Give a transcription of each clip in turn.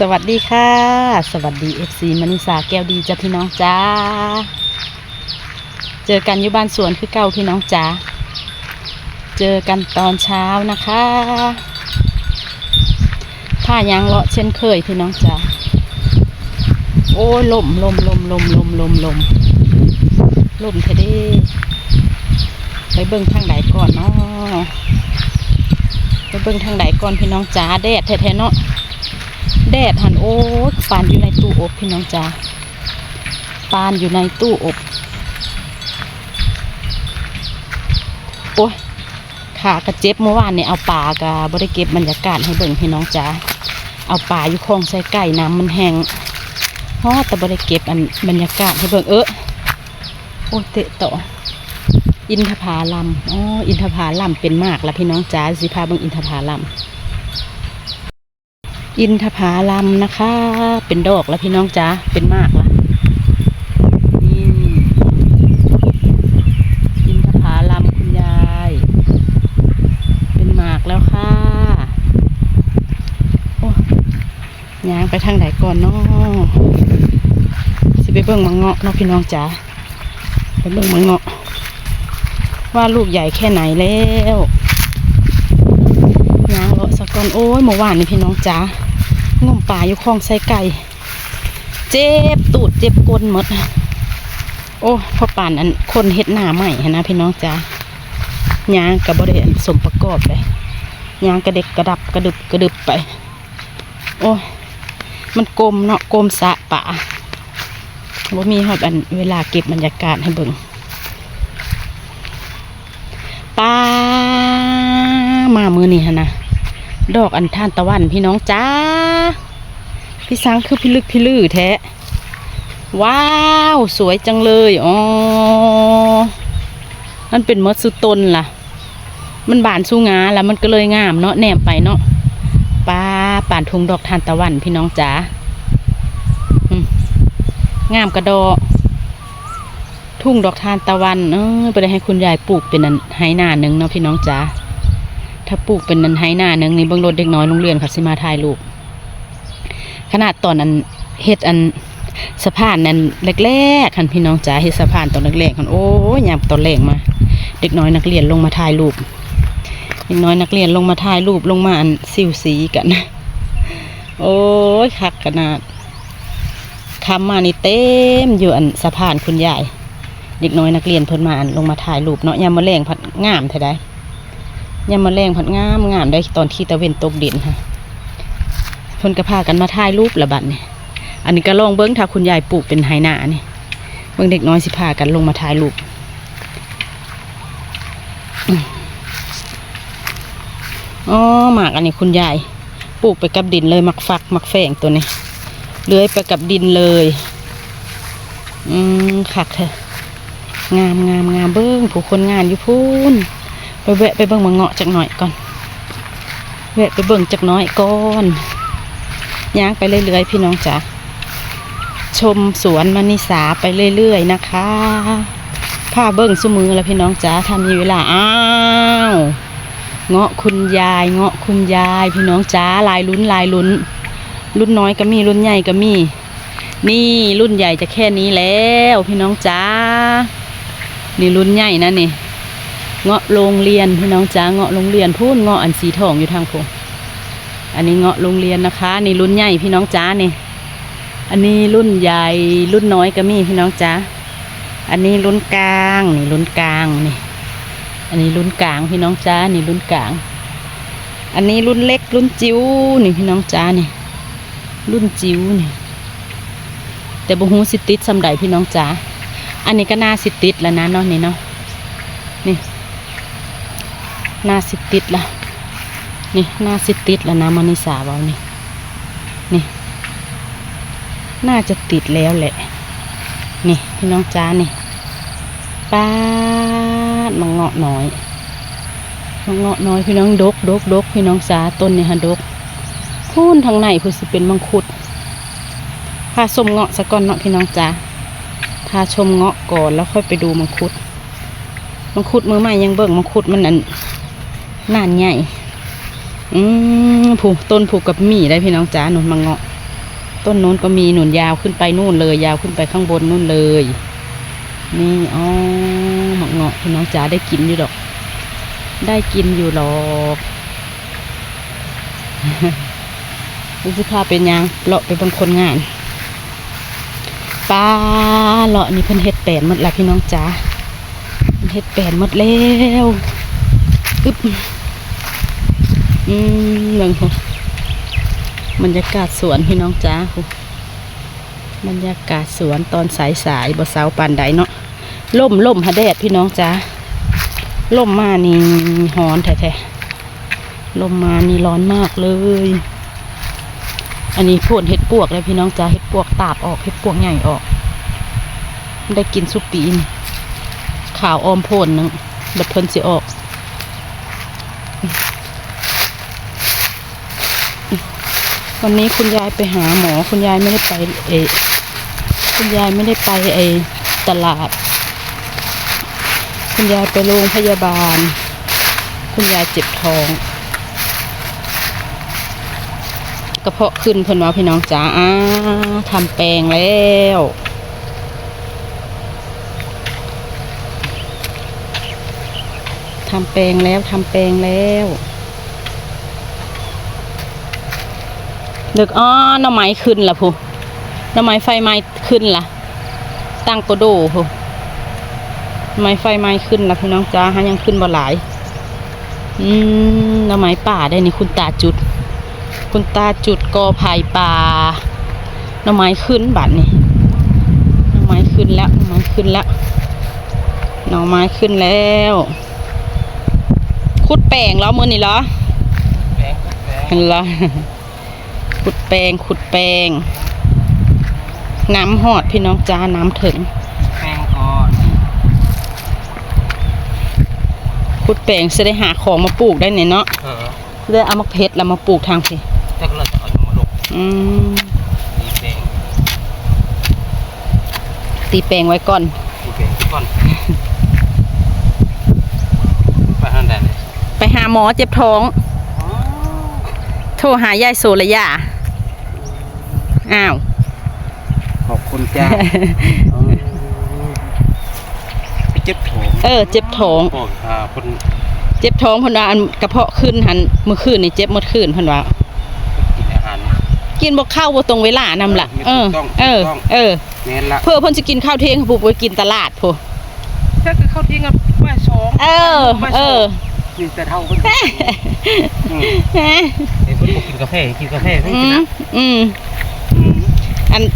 สวัสดีค่ะ สวัสดีเอฟซีมณิสาแก้วดีจ้ะพี่น้องจ้า เจอกันอยู่บ้านสวนคือเก่าพี่น้องจ้า เจอกันตอนเช้านะคะผ้ายางเลาะเช่นเคยพี่น้องจ้า โอ้ลมลมลมลมลมลมลมลมเทเด้ไปเบิ่งทางไหนก่อนเนาะไปเบิ่งทางไหนก่อนพี่น้องจ้าแดดแท้ๆเนาะ แดดหันโอ้ยปานอยู่ในตู้อบพี่น้องจ้าปานอยู่ในตู้อบโอ้ยขากระเจ็บเมื่อวานเนี่ยเอาปลากะบริเก็บบรรยากาศให้เบิ่งพี่น้องจ้าเอาปลาอยู่คลองใส่ไก่น้ำมันแห้งฮอแต่บริเก็บอันบรรยากาศให้เบิ่งเออโอ้เตะต่ออินทผาลัมอ๋ออินทผาลัมเป็นมากละพี่น้องจ้าสิพาเบิ่งอินทผาลัม อินทผาลัมนะคะ เป็นดอกแล้วพี่น้องจ้าเป็นมากละนี่อินทผาลัมคุณยาย เป็นมากแล้วค่ะโอ้ยางไปทางไหนก่อนเนาะสิไปเบิ่งมังเงาะเนาะพี่น้องจ้าไปเบิ่งมังเงาะ ว่าลูกใหญ่แค่ไหนแล้วยางเลาะสะก่อนโอ้ยเมื่อวานนี่พี่น้องจ้า งมป่าอยู่คลองไส้ไก่ เจ็บตูดเจ็บก้นหมด โอ้พอป่านอันคนเฮ็ดหน้าใหม่นะพี่น้องจ้ายางกับบริเวณสมประกอบเลยยางกระเด็กกระดับกระดึบกระดึบไป โอ้มันกลมเนาะกลมสะป่าว่ามีหอดอันเวลาเก็บบรรยากาศให้เบิ่งป้ามามือนี่ฮะนะ ดอกอันท่านตะวันพี่น้องจ้า พี่สังคือพี่ลึกพี่ลือแท้ ว้าว สวยจังเลยอ๋อนั่นเป็นมดสุตนล่ะ มันบานสู้งาแล้วมันก็เลยงามเนาะแนมไปเนาะป้าป่านทุงดอกทานตะวันพี่น้องจ๋างามกระดอทุ่งดอกทานตะวัน เออไปได้ให้คุณยายปลูกเป็นไหหน้าหนึ่งเนาะพี่น้องจ๋า ถ้าปลูกเป็นนันไฮหน้าหนึ่งนี่เบิ่งรถเด็กน้อยโรงเรียนค่ะสิมาถ่ายรูปขนาดตอนนั้นเฮ็ดอันสะพานนั้นแรกๆคันพี่น้องจ๋าเฮ็ดสะพานตอนแรกๆคันโอ้ยยามตอนแรกมา เด็กน้อยนักเรียนลงมาถ่ายรูปเด็กน้อยนักเรียนลงมาถ่ายรูปลงมาอันซิวสีกันโอ้ยคักขนาดคำมานี่เต็มอยู่อันสะพานคุณยายเด็กน้อยนักเรียนเพิ่นมาอันลงมาถ่ายรูปเนาะยามมื้อแลงพัดงามแท้ได้ ยามมาแรงผัดงามงามได้ตอนที่ตะเวนตกดินค่ะเพิ่นก็พากันมาถ่ายรูปละบัดนี่อันนี้ก็ลองเบิ้งถ้าคุณยายปลูกเป็นไหหนานี่เบิ้งเด็กน้อยสิพากันลงมาถ่ายรูปอ๋อหมากอันนี้คุณยายปลูกไปกับดินเลยมักฟักมักแฝงตัวนี้เลื้อยไปกับดินเลย อืมคักเถอะงามงามงามเบิ้งผู้คนงานอยู่พูน ไปแวะไปเบิ่งมังเงาะจักหน่อยก่อน แวะไปเบิ่งจักหน้อยก่อนย่างไปเรื่อยๆพี่น้องจ๋าชมสวนมณิสาไปเรื่อยๆนะคะพาเบิ่งสมือแล้วพี่น้องจ๋าถ้ามีเวลาอ้าวเงาะคุณยาย เงาะคุณยาย พี่น้องจ๋าลายลุ้นลายลุ้น รุ่นน้อยก็มีรุ่นใหญ่ก็มี นี่รุ่นใหญ่จะแค่นี้แล้ว พี่น้องจ๋านี่รุ่นใหญ่นะนี่ เงาะโรงเรียนพี่น้องจ้าเงาะโรงเรียนพูนเงาะอันสีทองอยู่ทางพงอันนี้เงาะโรงเรียนนะคะนี่รุ่นใหญ่พี่น้องจ้านี่อันนี้รุ่นใหญ่รุ่นน้อยก็มีพี่น้องจ้าอันนี้รุ่นกลางนี่รุ่นกลางนี่ อันนี้รุ่นกลางพี่น้องจ้านี่รุ่นกลาง อันนี้รุ่นเล็กรุ่นจิ๋วนี่พี่น้องจ้านี่ รุ่นจิ๋วนี่ แต่บุหูสิติดสำใดพี่น้องจ้าอันนี้ก็น่าสิติดแล้วนะเนาะนี่เนาะ นี่ หน้าสิติดละนี่หน้าสิติดแล้วนะมานิสาเบานี่นี่ น่าจะติดแล้วแหละ นี่พี่น้องจ้านี่ป้าดมังเงาะน้อยมังเงาะน้อยพี่น้องดกดกดกพี่น้องจ้าต้นนี่ฮะดกพูนทางในพูสิเป็นมังคุดพาชมเงาะสะก่อนเนาะพี่น้องจ้าพาชมเงาะก่อนแล้วค่อยไปดูมังคุดมังคุดมือใหม่ยังเบิ่งมังคุดมันอัน นานใหญ่ อืมผูกต้นผูกกับหมี่ได้พี่น้องจ้าหนุนมังเงาะ ต้นโน้นก็มีหนุนยาวขึ้นไปนู่นเลย ยาวขึ้นไปข้างบนนู่นเลย นี่อ๋อมักเงาะพี่น้องจ๋าได้กินอยู่ดอก ได้กินอยู่หรอกรู้สึกาเป็นยังเลาะไปบางคนงานปลาเลาะนี่เพิ่นเฮ็ดแปนหมดแล้วพี่น้องจ๋าเพิ่นเฮ็ดแปนหมดแล้วอึ๊บ อืมเบิ่งพุ่นบรรยากาศสวนพี่น้องจ๋าพุ่นบรรยากาศสวนตอนสายสายบ่เสาปานใดเนาะล่มล่มหะแดดพี่น้องจ๋าล่มมานี่ฮ้อนแท้ๆลมมานี่ร้อนมากเลย อันนี้พ่นเห็ดปวกเลยพี่น้องจ้าเห็ดปวกตาบออกเห็ดปวกใหญ่ออก ได้กินสุปีนข่าวออมโพ่นหนึงบัดเพิ่นสิออก วันนี้คุณยายไปหาหมอ คุณยายไม่ได้ไปเอคุณยายไม่ได้ไปไอตลาด คุณยายไปโรงพยาบาล คุณยายเจ็บท้องกระเพาะขึ้นเพิ่นว่าพี่น้องจ๋าอ้าทำแปลงแล้วทำแปลงแล้วทำแปลงแล้ว เด็กอ้อหน้ำไม้ขึ้นละพูหน้ำไม้ไฟไม้ขึ้นละตั้งโกโดพูหน้ำไม้ไฟไม้ขึ้นละพี่น้องจ๋าฮะยังขึ้นบ่หลาย อืมหน้ำไม้ป่าได้นี่คุณตาจุด คุณตาจุดกอไผ่ป่าหน่อไม้ขึ้นบัดนี่หน่อไม้ขึ้นแล้วหน่อไม้ขึ้นแล้วหน่อไม้ขึ้นแล้วขุดแป้งแล้วมือนี่เหรอแป้งแป้งเห็นเหรอ ขุดแป้งขุดแป้งน้ำหอดพี่น้องจ้าน้ำถึงแป้งก่อนขุดแป้งจะได้หาของมาปลูกได้เนี่ยเนาะเออจะได้เอามาเพชรแล้วมาปลูกทางพี่ถ้าเราจะเอามาลงอืมดีแป้งตีแป้งไว้ก่อนดีแป้งก่อนไปทางใดเลยไปหาหมอเจ็บท้อง โทรหายายโซระยา อ้าว ขอบคุณจ้าไปเจ็บท้องเออ เจ็บท้อง บอกอ่าคนเจ็บท้องเพันว่าอันกระเพาะขึ้นหันเมื่อคืนนี่เจ็บหมดคืนเพันว่า กินอาหาร กินบ่เข้าวบ่ตรงเวลานำล่ะ เอเอออถูกต้องเออถูกต้องเออแม่นละเพื่อเพิ่นสิกินข้าวเที่ยงปุ๊บไปกินตลาดพุถ้าคือเขาทิ้งกันว่าสองเออเออนี่แต่เท่าคนอืมฮะไอ้คนบอกกินกาแฟกินกาแฟไม่อืกินมนะอืมอืม อัน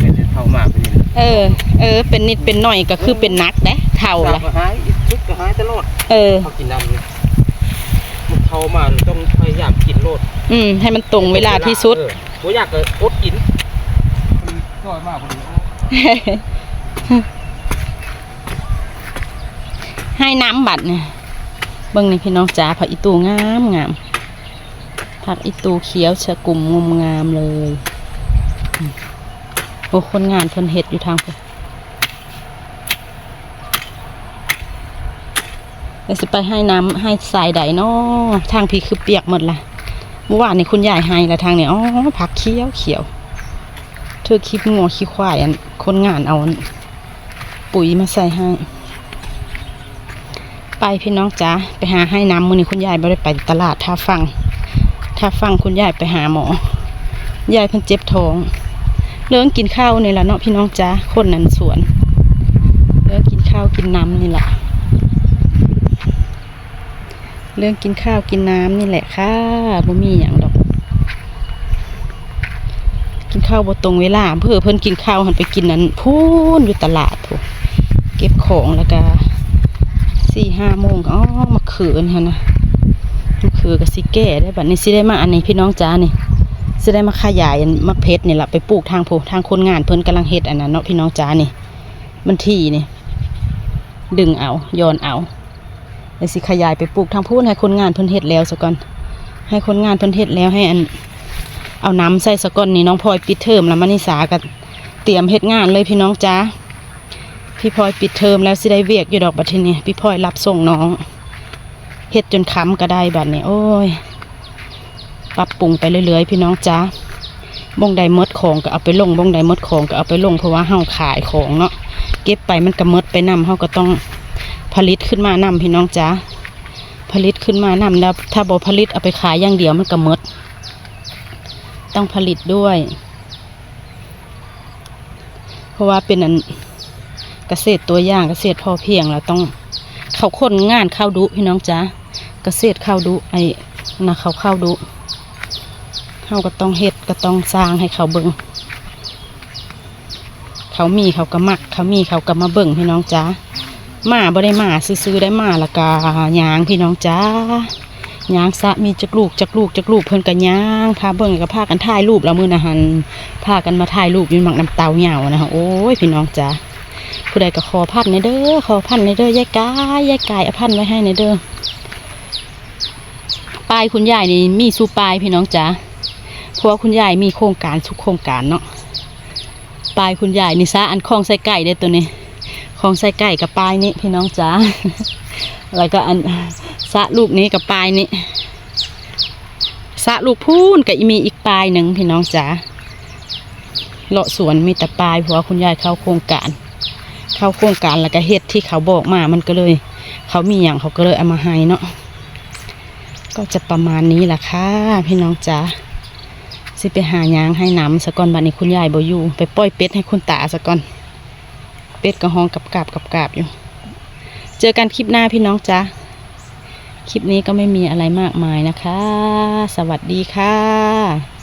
เป็นเท่ามากไปนี่เออ เออ เป็นนิดเป็นหน่อยก็คือเป็นนักเด้เท่าสาละบก็หายทุกข์ก็หายตลอดเออเขากินน้ำเลยมันเท่ามาต้องพยายามกินโลดอืม ให้มันตรงเวลาที่สุดเออบ่อยากก็อดกินซอยมากพอดีโอ้ให้น้ำบัดเนี่ยเบิ่งนี่พี่น้องจ๋าผักอีตูงามงามผักอีตูเขียวชะกลุ่มงมงามเลยอืม โอ้คนงานเพิ่นเฮ็ดอยู่ทางพุ่นเดี๋ยวสิไปให้น้ำให้ทรายใดเนาะทางพีคือเปียกหมดละเมื่อวานนี่คุณยายให้แล้วทางเนี้อ๋อผักเขียวเขียว เธอคิดงัวขี้ควายอันคนงานเอาปุ๋ยมาใส่ให้ไปพี่น้องจ๋าไปหาให้น้ำมือนี้คุณยายไม่ได้ไปตลาดท่าฟังท่าฟังคุณยายไปหาหมอยายเพิ่นเจ็บท้อง เรื่องกินข้าวนี่แหละเนาะพี่น้องจ๋าคนนั้นสวนเรื่องกินข้าวกินน้ำนี่แหละเรื่องกินข้าวกินน้ำนี่แหละค่ะบ่มีอย่างดอก กินข้าวบ่ตรงเวลาเพื่อเพิ่นกินข้าวหันไปกินนั้นพูนอยู่ตลาดพูนเก็บของแล้วก็สี่ห้าโมงอ๋อมะเขืนฮะนะมะเขือกับสิแก่ได้บัดนี้สิได้มาอันนี้พี่น้องจ้านี่ สิได้มาขยายมะเพชรนี่แหละไปปลูกทางโพทางคนงานเพิ่นกำลังเฮ็ดอันนั้นเนาะพี่น้องจ้านี่ มันที่นี่ดึงเอาย้อนเอาแล้วสิขยายไปปลูกทางพูนให้คนงานเพิ่นเฮ็ดแล้วซะก่อนให้คนงานเพิ่นเฮ็ดแล้วให้อัน เอาน้ำใส่ซะก่อนนี่น้องพลอยปิดเทอมแล้วมานิสาก็เตรียมเฮ็ดงานเลยพี่น้องจ้าพี่พลอยปิดเทอมแล้วสิได้เวียกอยู่ดอกบัดทีนี้พี่พลอยรับส่งน้องเฮ็ดจนค้ำก็ได้บัดนี้โอ้ย ปรับปรุงไปเรื่อยๆ พี่น้องจ้าบงใดมดของก็เอาไปลงบงใดมดของก็เอาไปลงเพราะว่าเฮาขายของเนาะเก็บไปมันก็มดไปนํเฮาก็ต้องผลิตขึ้นมานํพี่น้องจ๋าผลิตขึ้นมานํแล้ว ถ้าบ่ผลิตเอาไปขายอย่างเดียวมันก็มด ต้องผลิตด้วย เพราะว่าเป็นอันเกษตรตัวอย่างเกษตรพอเพียงเราต้องเขาคนงานเข้าดุพี่น้องจ๋าเกษตรเข้าดุไอ้นะเขาเข้าดุ เขาก็ต้องเฮ็ดก็ต้องสร้างให้เขาเบิงเขามีเขาก็มัก เขามีเขาก็มาเบิ่งพี่น้องจ๋ามาบ่ได้มาซื้อได้มาละกายางพี่น้องจ๋ายางสะมีจักลูกจักลูกจักลูกเพิ่นก็ยางค่ะเบิ่งก็พากันถ่ายรูปแล้วมื้อนะหันพากันมาถ่ายรูปอยู่หมักน้ำเตาเหยาวนะคะโอ้ยพี่น้องจ๋าผู้ใดก็ขอพันในเด้อขอพันในเด้อยายกายยายกายเอาพันไว้ให้ในเด้อปลายคุณยายนี่มีสู่ปลายพี่น้องจ๋า เพราะว่าคุณยายมีโครงการทุกโครงการเนาะปลายคุณยายนี่ซะอันคลองใส่ไก่ได้ตัวนี้คลองใส่ไก่กับปลายนี้พี่น้องจ๋าแล้วก็อันสะลูกนี้กับปลายนี้สะลูกพูนก็มีอีกปลายหนึ่งพี่น้องจ๋าเลาะสวนมีแต่ปลายเพราะว่าคุณยายเข้าโครงการ เข้าโครงการแล้วก็เฮ็ดที่เขาบอกมามันก็เลย เขามีอย่างเขาก็เลยเอามาให้เนาะก็จะประมาณนี้แหละค่ะพี่น้องจ๋า สิไปหายางให้น้ำสะก่อนบัดนี้คุณยายบ่อยู่ไปปล่อยเป็ดให้คุณตาสะก่อน เป็ดกระห้องกับกาบกับกาบอยู่ เจอกันคลิปหน้าพี่น้องจ้าคลิปนี้ก็ไม่มีอะไรมากมายนะคะ สวัสดีค่ะ